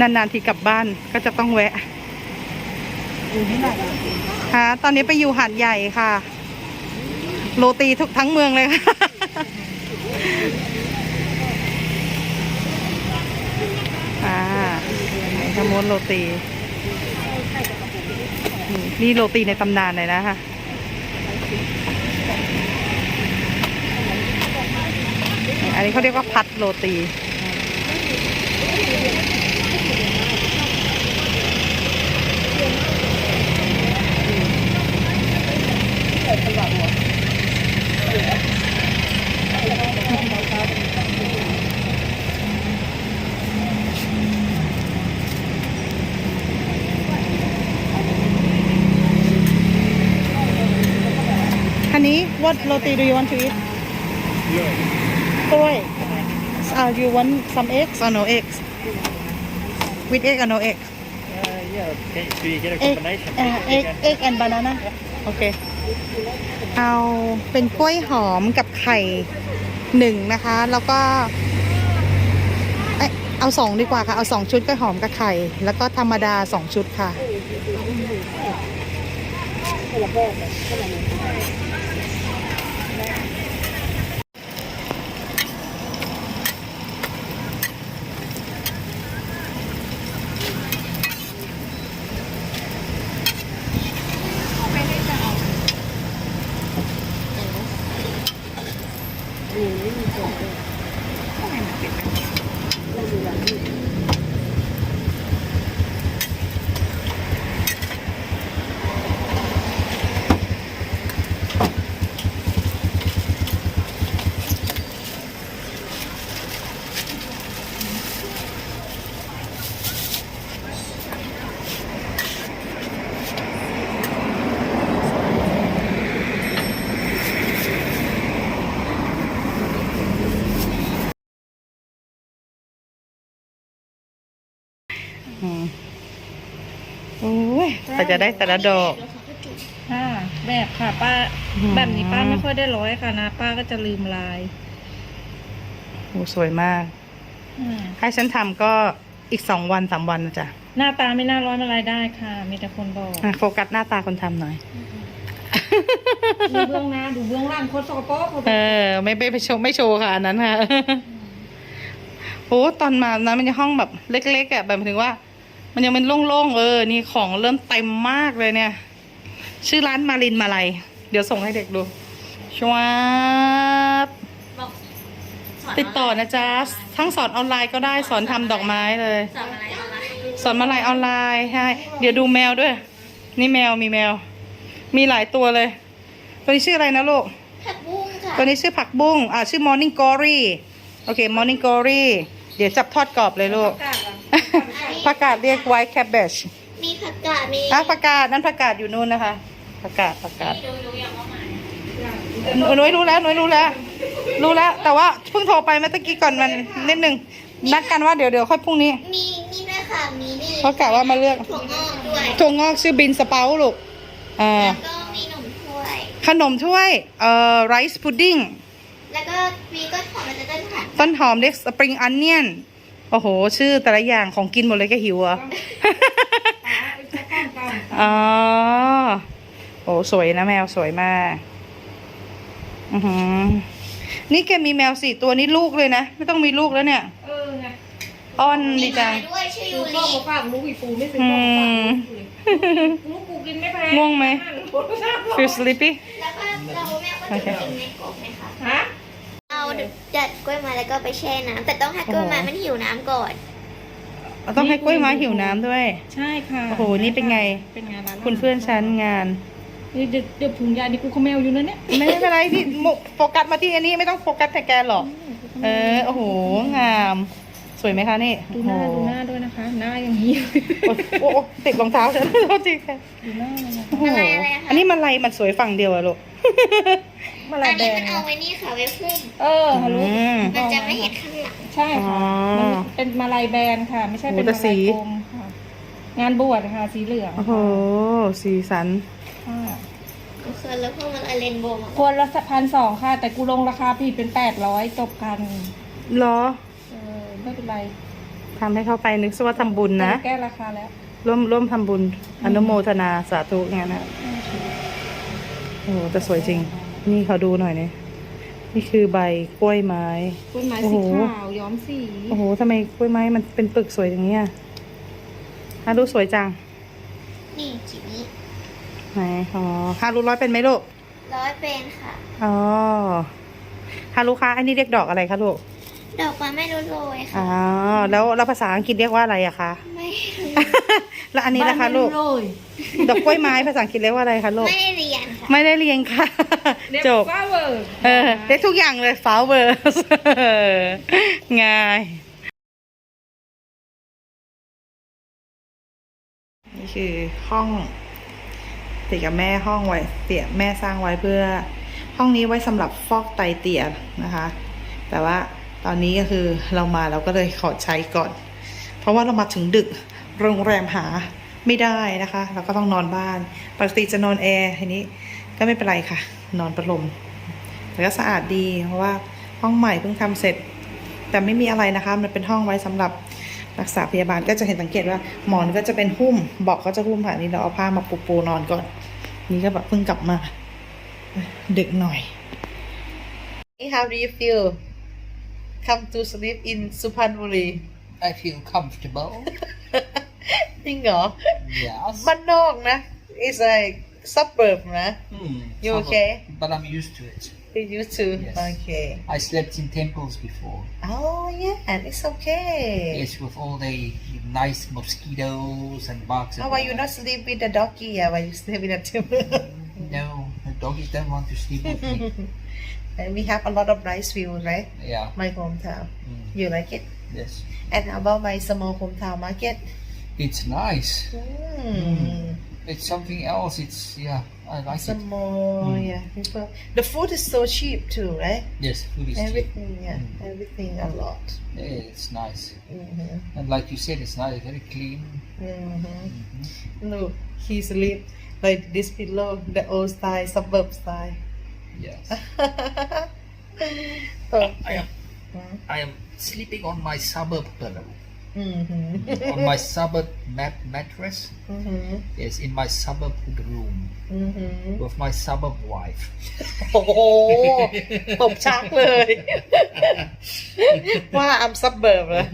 นานๆทีกลับบ้านก็จะต้องแวะอยู่ที่ไหนอะฮะตอนนี้ไปอยู่หาดใหญ่ค่ะ โรตีทุกทั้งเมืองเลยค่ะ อ่าไหนขมวนโรตี นี่นี่โรตีในตำนานเลยนะคะนี่อันนี้เขาเรียกว่าพัดโรตี อันนี้ what roti do you want to eat กล้วย uh, you want some eggs or no eggs with egg or no egg Uh, yeah, can, do you get a egg combination? uh, egg egg and banana โอเคเอาเป็นกล้วยหอมกับไข่หนึ่งนะคะ แล้วก็เอ้ยเอาสองดีกว่าค่ะ เอาสองชุดกล้วยหอมกับไข่ แล้วก็ธรรมดาสองชุดค่ะ อืมโอ้ ยแต่จะได้แต่ละดอกค่ะแบบค่ะป้า อืม แบบนี้ป้าไม่ค่อยได้ร้อยค่ะนะ ป้าก็จะลืมลายโอ้สวยมาก อ่าให้ฉันทำก็อีกสองวันสามวันนะจ๊ะหน้าตาไม่น่าร้อยมาลายได้ค่ะ มีแต่คนบอกอะโฟกัสหน้าตาคนทำหน่อย ดูเบื้องหน้าดูเบื้องหล่างคนสกปรกเขาเออไม่ไม่ไปโชว์ไม่โชว์ค่ะอันนั้นค่ะ โอ้ตอนมานั้นมันจะห้องแบบเล็กๆอะแบบหมายถึงว่า มันยังเป็นโล่งๆเออ นี่ของเริ่มเต็มมากเลยเนี่ย ชื่อร้านมารินมาลัยเดี๋ยวส่งให้เด็กดูชวบติดต่อนะจ๊ะ ทั้งสอนออนไลน์ก็ได้สอนทำดอกไม้เลย สอนอะไรออนไลน์สอนมาลัยออนไลน์ใช่เดี๋ยวดูแมวด้วย นี่แมวมีแมว มีหลายตัวเลย ตัวนี้ชื่ออะไรนะลูก ผักบุ้งค่ะตัวนี้ชื่อผักบุ้งอ่าชื่อ Morning Glory โอเค Morning Glory เดี๋ยวจับทอดกรอบเลยลูก ผักกาดเรียก White Cabbage มีผักกาดมีอะผักกาดนั้นผักกาดอยู่นู่นนะคะผักกาดผักกาดดูดูอย่างว่าหมายหนูหนุ้ยรู้แล้วหนุ้ยรู้แล้ว รู้แล้ว แต่ว่าเพิ่งโทรไปเมื่อตะกี้ก่อนมันนิดนึงนัดกันว่าเดี๋ยวเดี๋ยวค่อยพรุ่งนี้ มีนี่ด้วยค่ะมีนี่เขากะว่ามาเลือกถั่วงอกด้วยถั่วงอกชื่อบินสเปาลูกอ่าแล้วก็มีหนมถ้วย ขนมถ้วยเอ่อไรซ์พุดดิ้งแล้วก็มีต้นหอมมันจะต้นผักต้นหอมเรียกสปริงอันเนียน โอ้โห ชื่อแต่ละอย่างของกินหมดเลยก็หิวอะอ๋อโอ้สวยนะแมวสวยมากอือหือนี่แกมีแมวสี่ตัวนี้ลูกเลยนะ ไม่ต้องมีลูกแล้วเนี่ยเออไงอ้อนมีดีหจัมางยด้วยชื่อดูยูพ่อริมาฝากลูกอีปูไม่ซื้ออืพ่อมาฝากมลูกกูกินไม่แพงง่วงไหม feel sleepy แล้วก็เราแม่ก็จะกินในกบไหมคะฮะเอา จัดกล้วยมาแล้วก็ไปแช่น้ำแต่ต้องให้กล้วยมามันหิวน้ำก่อน เราต้องให้กล้วยไม้หิวน้ำด้วย ใช่ค่ะโอ้โหนี่เป็นไง เป็นงานร้านคุณเพื่อนฉันงานนี่เดี๋ยวเดี๋ยวถุงยาดิกูเขาแมวอยู่นะเนี่ยไม่เป็นไรที่โมโฟกัสมาที่อันนี้ไม่ต้องโฟกัสแต่แกหรอก เออโอ้โหงาม สวยไหมคะนี่ดูหน้าโอ้โดูหน้าด้วยนะคะ หน้าอย่างนี้โอ้โอ้โอ้ติดรองเท้าฉันโทษทีค่ะดูหน้าเลยนะโอ้โหอันนี้มันไรมันสวยฝั่งเดียวอะลูก มาลาอัยนแดนี้งมันเอาไว้นี่ค่ะไว้พุ่มเออฮัลโหลอืม มันจะไม่เห็นข้างหลังใช่ค่ะ อ๋อมันเป็นมาลายแบรนด์ค่ะ ไม่ใช่เป็นโอ้แต่มาสี ลายกลมค่ะ งานบวชค่ะสีเหลืองโอ้โห สีสัน ค่ะก็คือแล้วพวกมันเอาเรนโบว์มาควรละพันสองค่ะ แต่กูลงราคาผิดเป็นแปดร้อยจบกัน เหรอเออไม่เป็นไรทำให้เขาไปนึกซะว่าทำบุญนะ แก้ราคาแล้วร่วมร่วมทำบุญ อนุโมทนาสาธุงานนะโอ้โหแต่สวยจริง นี่เขาดูหน่อยเนี่ยนี่คือใบกล้วยไม้ต้นไม้โอ้สีโหขาวย้อมสีโอ้โหทำไมกล้วยไม้มันเป็นปึกสวยอย่างเงี้ยฮารุสวยจัง นี่จีนี้ไหนอ๋อฮารุร้อยเป็นไหมลูก ร้อยเป็นค่ะ อ๋อฮารุคะอันนี้เรียกดอกอะไรคะลูก ดอกไม้ไม่รู้โรยค่ะ อ๋อ แล้วแล้วภาษาอังกฤษเรียกว่าอะไรอะคะ ไม่รู้แล้วอันนี้ล่ะคะลูก ดอกกล้วยไม้ภาษาอังกฤษเรียกว่าอะไรคะลูก ไม่ได้เรียนค่ะ ไม่ได้เรียนค่ะเรียก จบฟลาเวอร์เออเรียกทุกอย่างเลย flowers ง่าย นี่คือห้องติดกับแม่ห้องไว้เตี่ยแม่สร้างไว้เพื่อ ห้องนี้ไว้สำหรับฟอกไตเตี่ยนะคะ แต่ว่าตอนนี้ก็คือเรามาเราก็เลยขอใช้ก่อน เพราะว่าเรามาถึงดึกโรงแรมหาไม่ได้นะคะ เราก็ต้องนอนบ้าน ปกติจะนอนแอร์ทีนี้ก็ไม่เป็นไรค่ะ นอนประลมแต่ก็สะอาดดีเพราะว่าห้องใหม่เพิ่งทำเสร็จ แต่ไม่มีอะไรนะคะ มันเป็นห้องไว้สำหรับรักษาพยาบาลก็จะเห็นสังเกตว่าหมอนก็จะเป็นหุ้มเบอกก็จะหุ้มผ่านนี้เราเอาผ้ามาปูปูนอนก่อน นี่ก็แบบเพิ่งกลับมา ดึกหน่อย How do you feel come to sleep in สุพรรณบุรี I feel comfortable. จริงเหรอ yes. บ้านนอกนะ it's like suburb นะ Hmm, You of- okay? But I'm used to it. you used to Yes. okay I slept in temples before. oh yeah and it's okay Yes, with all the nice mosquitoes and bugs. How why you not sleep with the doggy? Yeah, why you sleep in a temple? No, the doggies don't want to sleep with me. and we have a lot of nice view, right? Yeah. My hometown. Mm, You like it? yes. And about my small hometown market? It's nice. Mm. It's something else. It's yeah. I like it. Small, Mm. yeah. People, the food is so cheap too, right? Yes, food is cheap. Everything, yeah, Mm. everything a lot. Yeah, it's nice. Mm-hmm. And like you said, it's nice, very clean. Mm-hmm. Mhm. Look, he sleep like this below the old style, suburb style. Yes. oh. I am. I am sleeping on my suburb pillow. Mm-hmm. on my suburb mat mattress. mm-hmm. Yes, in my suburb room Mm-hmm. with my suburb wife. โอ้โหตบชักเลย ว่า I'm suburb เลย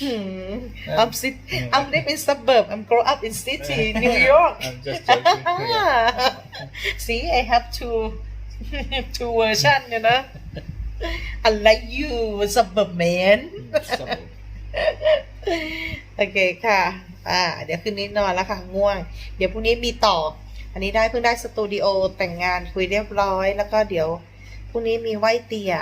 หืม I'm sit I'm live in suburb I'm grow up in city New York I'm just joking. see I have two two version you know unlike you suburb man suburb. โอเคค่ะ อ่า เดี๋ยวคืนนี้นอนแล้วค่ะง่วง เดี๋ยวพรุ่งนี้มีต่อ อันนี้ได้เพิ่งได้สตูดิโอแต่งงานคุยเรียบร้อย แล้วก็เดี๋ยวพรุ่งนี้มีไหว้เตี่ย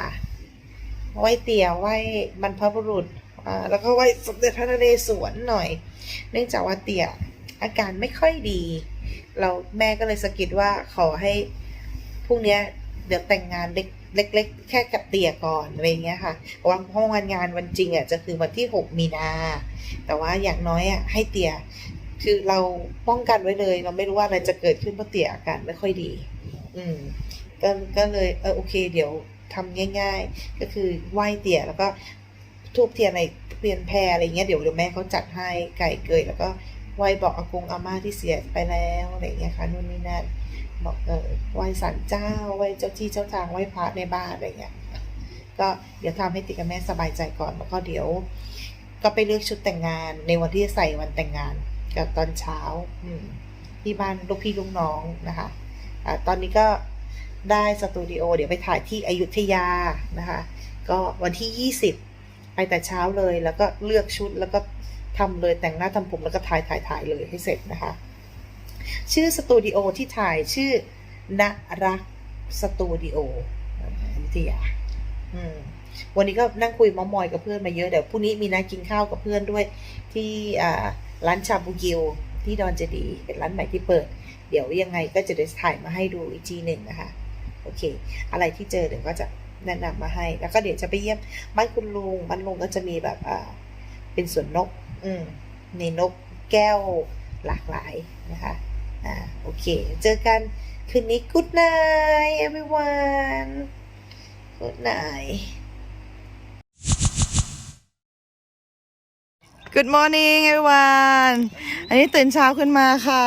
ไหว้เตี่ยไหว้บรรพบุรุษ อ่า แล้วก็ไหว้สมเด็จพระนเรศวรหน่อย เนื่องจากว่าเตี่ยอาการไม่ค่อยดี เราแม่ก็เลยสะกิดว่าขอให้พรุ่งนี้ เดี๋ยวแต่งงานเล็กเล็กๆแค่กับเตี่ยก่อนอะไรอย่างเงี้ยค่ะเพราะว่าเพราะวันงานวันจริงอะจะคือวันที่หกมีนา แต่ว่าอย่างน้อยอะให้เตี่ยคือเราป้องกันไว้เลย เราไม่รู้ว่าอะไรจะเกิดขึ้นเพราะเตี่ยอาการไม่ค่อยดี อืมก็ก็เลยเออโอเค เดี๋ยวทำง่าย ๆ ก็คือไหว้เตี่ยแล้วก็ทูบเทียนในเทียนแพรอะไรเงี้ยเดี๋ยวเดี๋ยวแม่เขาจัดให้ไก่เกยแล้วก็ไหว้บอกอากงอาม่าที่เสียไปแล้วอะไรเงี้ยค่ะนู่นนี่นั่น บอกเออไหว้ศาลเจ้าไหว้เจ้าที่เจ้าทางไหว้พระในบ้านอะไรเงี้ยก็เดี๋ยวทำให้ติกับแม่สบายใจก่อนแล้วก็เดี๋ยว ก็ไปเลือกชุดแต่งงานในวันที่จะใส่วันแต่งงาน กับตอนเช้า อืที่บ้านลูกพี่ลูกน้องนะคะอ่าตอนนี้ก็ได้สตูดิโอเดี๋ยวไปถ่ายที่อยุธยานะคะ ก็วันที่ยี่สิบไปแต่เช้าเลยแล้วก็เลือกชุดแล้วก็ทำเลยแต่งหน้าทำผมแล้วก็ถ่ายถ่ายถ่ายเลยให้เสร็จนะคะ ชื่อสตูดิโอที่ถ่ายชื่อณรักสตูดิโออยุธยาวันนี้ก็นั่งคุยมอมอยกับเพื่อนมาเยอะ เดี๋ยวพรุ่งนี้มีนัดกินข้าวกับเพื่อนด้วย ที่ร้านชาบูกิวที่ดอนเจดีย์เป็นร้านใหม่ที่เปิด เดี๋ยวยังไงก็จะได้ถ่ายมาให้ดูอีกทีหนึ่งนะคะ โอเค อะไรที่เจอเดี๋ยวก็จะแนะนำมาให้ แล้วก็เดี๋ยวจะไปเยี่ยมบ้านคุณลุงบ้านลุงก็จะมีแบบอ่าเป็นสวนนก อืมมีนกแก้วหลากหลายนะคะ อ่าโอเค เจอกันคืนนี้ good night everyone good night Good morning everyone อันนี้ตื่นเช้าขึ้นมาค่ะ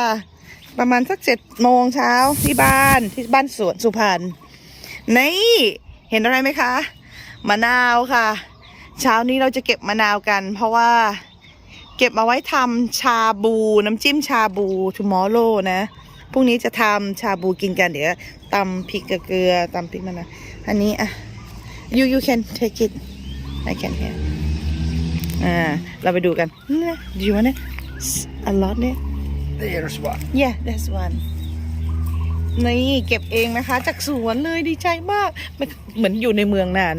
ประมาณสักเจ็ดโมงเช้าที่บ้านที่บ้านสวนสุพรรณนี่เห็นอะไรไหมคะ มะนาวค่ะ เช้านี้เราจะเก็บมะนาวกัน เพราะว่า เก็บมาไว้ทำชาบูน้ำจิ้มชาบู tomorrow นะพรุ่งนี้จะทำชาบูกินกันเดี๋ยวตำพริกกับเกลือตำพริกมะนาวอันนี้อะ you you can take it I can hear อ่าเราไปดูกันนะ do you want it a lot เนี่ย There's one. yeah that's one นี่เก็บเองนะคะ จากสวนเลยดีใจมากไม่เหมือนอยู่ในเมืองนาน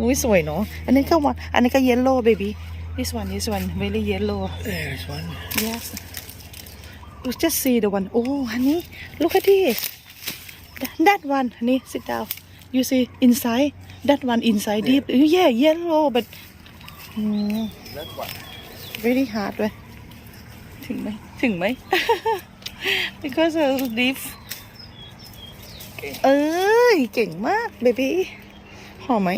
อุ้ยสวยเนาะอันนี้ก็ว่าอันนี้ก็ yellow baby this one this one very yellow There's one. yes you just see the one oh honey look at this that, that one honey sit down you see inside that one inside deep yeah yellow but mm, That one. very hard เลยถึงไหมถึงไหม because of deep เอ้ยเก่งมาก baby หอมไหม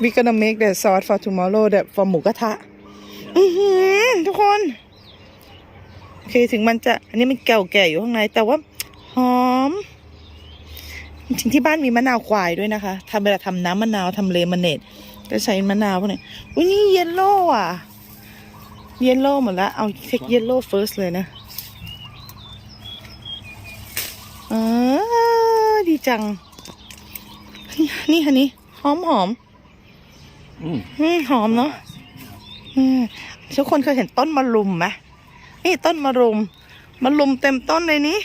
we gonna make that sauce for tomorrow that for หมูกระทะ อือหือทุกคนโอเคถึงมันจะ อันนี้มันแก่แก่ๆอยู่ข้างใน แต่ว่า หอม จริงๆที่บ้านมีมะนาวควายด้วยนะคะทำเวลาทำน้ำมะนาวทำเลมอนเนดจะใช้มะนาวพวกนี้อุ้ยนี่เยลโล่อะ เยลโล่หมดแล้วเอาเทคเยลโล่ first เลยนะอ่าดีจัง นี่ค่ะนี่หอมหอม Mm. อืมหอมเนาะอืม ทุกคนเคยเห็นต้นมะรุมไหมนี่ต้นมะรุมมะรุมเต็มต้นเลยนี่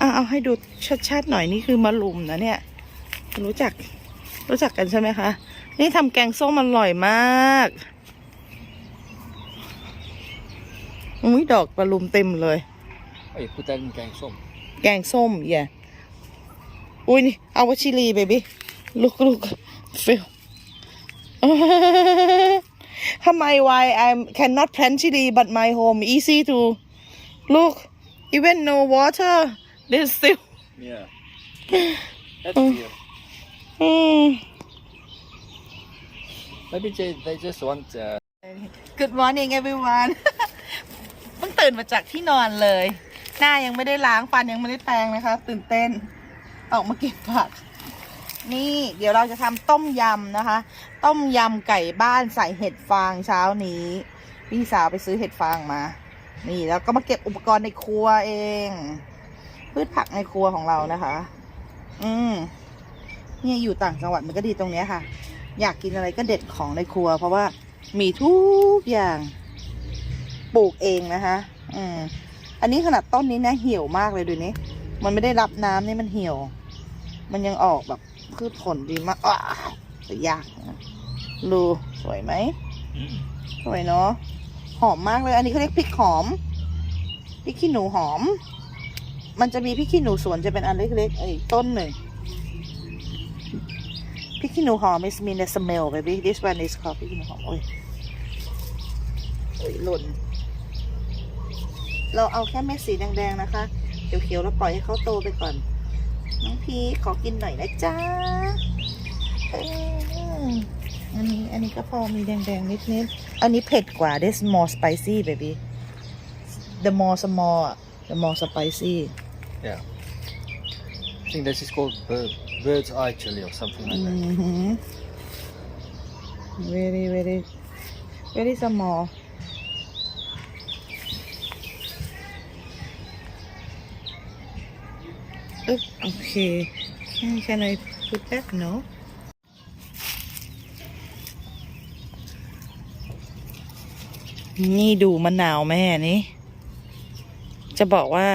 อะเอาให้ดูชัดๆหน่อยนี่คือมะรุมนะเนี่ย รู้จัก รู้จักกันใช่ไหมคะ นี่ทำแกงส้มอร่อยมากอุ้ยดอกมะรุมเต็มเลย Oh, you put that in gang som. แกงส้มอย่าอุ้ยนี่เอาวชิลีเบบี้ลูกลูกฟิล ทำไม why I cannot plant chili but my home easy to look even no water there's still Yeah. That's Oh. weird. อืม Maybe they, they just want uh, Good morning everyone เพิ่งตื่นมาจากที่นอนเลย หน้ายังไม่ได้ล้างฟันยังไม่ได้แปรงนะคะ ตื่นเต้น ออกมาเก็บผัก นี่เดี๋ยวเราจะทำต้มยำนะคะ ต้มยำไก่บ้านใส่เห็ดฟางเช้านี้ พี่สาวไปซื้อเห็ดฟางมา นี่แล้วก็มาเก็บอุปกรณ์ในครัวเอง พืชผักในครัวของเรานะคะ อืมเนี่ยอยู่ต่างจังหวัดมันก็ดีตรงเนี้ยค่ะ อยากกินอะไรก็เด็ดของในครัว เพราะว่ามีทุกอย่างปลูกเองนะคะ อืม อันนี้ขนาดต้นนี้นะเหี่ยวมากเลยดูนี้ มันไม่ได้รับน้ำนี่มันเหี่ยว มันยังออกแบบ พืชผลดีมากอ้าวแต่ยากนะดูสวยไหมสวยเนาะหอมมากเลย อันนี้เขาเรียกพริกหอมพริกขี้หนูหอม มันจะมีพริกขี้หนูสวนจะเป็นอันเล็กๆไอ้ต้นหนึ่งพริกขี้หนูหอม is mean the smell baby this one is called พริกขี้หนูหอมโอ้ยโอ้ยหล่นเราเอาแค่เม็ดสีแดงๆนะคะ เขียวๆแล้วปล่อยให้เขาโตไปก่อน น้องพีขอกินหน่อยนะจ๊ะเอออันนี้อันนี้ก็พอมีแดงๆ นิดๆ อันนี้เผ็ดกว่า this more spicy baby the more small อะ the more spicy yeah. I think this is called bird, bird's eye chili or something like that. อือหือ very very very small อึ๊บโอเค can can I put that no นี่ดูมะนาวแม่นี่จะบอกว่า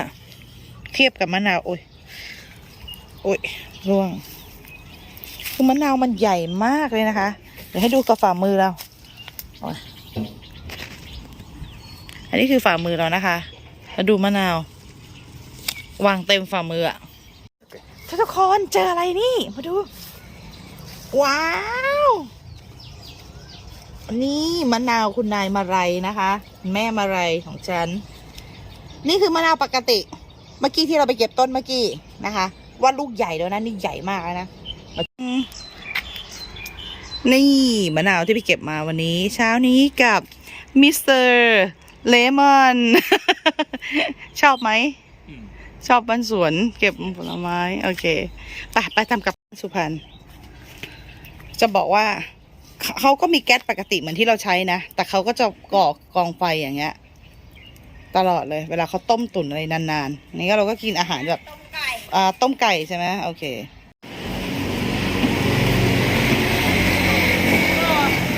เทียบกับมะนาว โอ้ย โอ้ยร่วง คือมะนาวมันใหญ่มากเลยนะคะ เดี๋ยวให้ดูกับฝ่ามือเรา อันนี้คือฝ่ามือเรานะคะ แล้วดูมะนาว วางเต็มฝ่ามืออะ ทุกคนเจออะไรนี่ มาดู ว้าว นี่มะนาวคุณนายมาไรนะคะ แม่มาไรของฉัน นี่คือมะนาวปกติ เมื่อกี้ที่เราไปเก็บต้นเมื่อกี้นะคะ ว่าลูกใหญ่แล้วนะนี่ใหญ่มากแล้วนะนี่มะนาวที่พี่เก็บมาวันนี้ เช้านี้กับมิสเตอร์เลมอนชอบไหม ชอบบ้านสวน เก็บผลไม้ โอเคไปไปทำกับสุพรรณจะบอกว่าเขาเขาก็มีแก๊สปกติเหมือนที่เราใช้นะ แต่เขาก็จะก่อกองไฟอย่างเงี้ย ตลอดเลย เวลาเขาต้มตุ๋นอะไรนานๆ นี่ก็เราก็กินอาหารแบบอ่าต้มไก่ใช่ไหมโอเค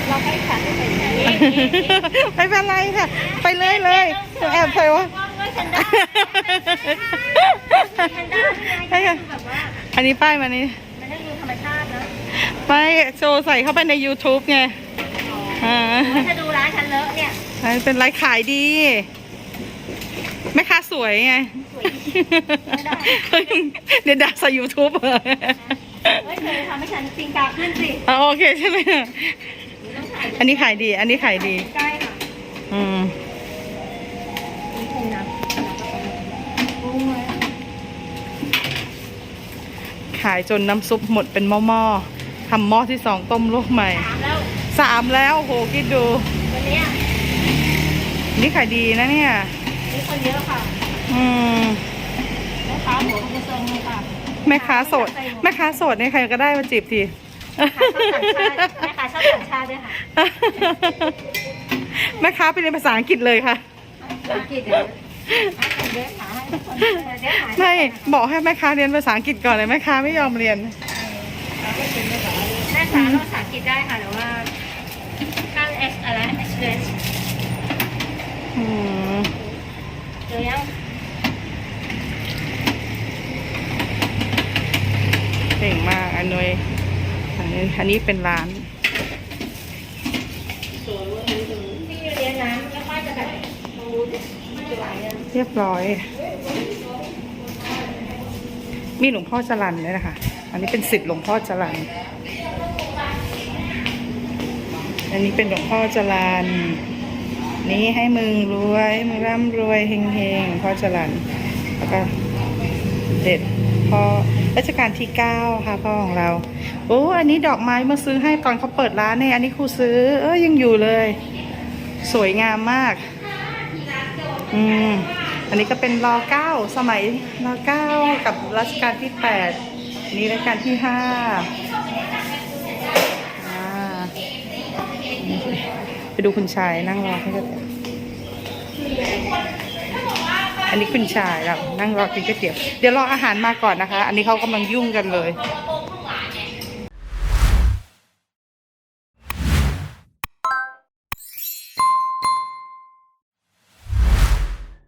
เราให้ขาดไปไหนไม่เป็นไรค่ะ ไปเลยเลยแอบไปว่า ว่าฉันได้ฉันได้ให้ค่ะแบบว่าอันนี้ป้ายมานี่มันได้ดูธรรมชาตินะไม่โชว์ใส่เข้าไปใน YouTube ไงอ่าถ้าดูร้านฉันเลอะเนี่ยไม่เป็นไรขายดีแม่ค้าสวยไงเดี๋ยวด่าใส่ YouTube เหรอเฮ้ยเธอทำให้ฉันติงกาขึ้นสิอะโอเคใช่ไหมอันนี้ขายดี อันนี้ขายดีใกล้ค่ะอืมมี ขายจนน้ำซุปหมดเป็นหม้อๆทำหม้อที่สองต้มลูกใหม่ถามแล้วสามแล้วโหคิดดูวันเนี้ยนี่ขายดีนะเนี่ยมีคนเยอะค่ะ อืมลูกค้าหัวคงเซิงเลยค่ะแม่ค้าโสด แม่ค้าโสดเนี่ยใครก็ได้มาจีบทีแม่ค้าชอบต่างชาติแม่ค้าชอบต่างชาติด้วยค่ะแม่ค้าไปเรียนภาษาอังกฤษเลยค่ะอังกฤษเดี๋ย วเดี๋ยวหาให้ทุกคนเดี๋ยวหาไม่บอกให้แม่ค้าเรียนภาษาอังกฤษก่อนเลยแม่ค้าไม่ยอมเรียนแม่ค้าเราภาษาอังกฤษได้ค่ะแต่ว่าขั้น S อะไร S S อืมเดี๋ยวยังเก่งมากอันนุยอันนี้อันนี้เป็นร้านที่เรียนน้ำแล้วป้าจะแบบรู้จะไหลอะเรียบร้อย มีหลวงพ่อจรันด้วยนะคะ อันนี้เป็นสิทธิ์หลวงพ่อจรัน อันนี้เป็นหลวงพ่อจรัน นี้ให้มึงรวยมึงร่ำรวยเฮงเฮงหลวงพ่อจรัน แล้วก็เด็ดพ่อรัชกาลที่เก้าค่ะพ่อของเรา โอ้อันนี้ดอกไม้มาซื้อให้ตอนเขาเปิดร้านเนี่ยอันนี้ครูซื้อ เอ้ยยังอยู่เลย สวยงามมาก อืม อันนี้ก็เป็นรอเก้าสมัยรอเก้ากับรัชกาลที่แปดนนี้รัชกาลที่ห้าไปดูคุณชายนั่งรอให้ก๋วยเตี๋ยวอันนี้คุณชายเรานั่งรอกินก๋วยเตี๋ยว เดี๋ยวรออาหารมาก่อนนะคะ อันนี้เขากำลังยุ่งกันเลย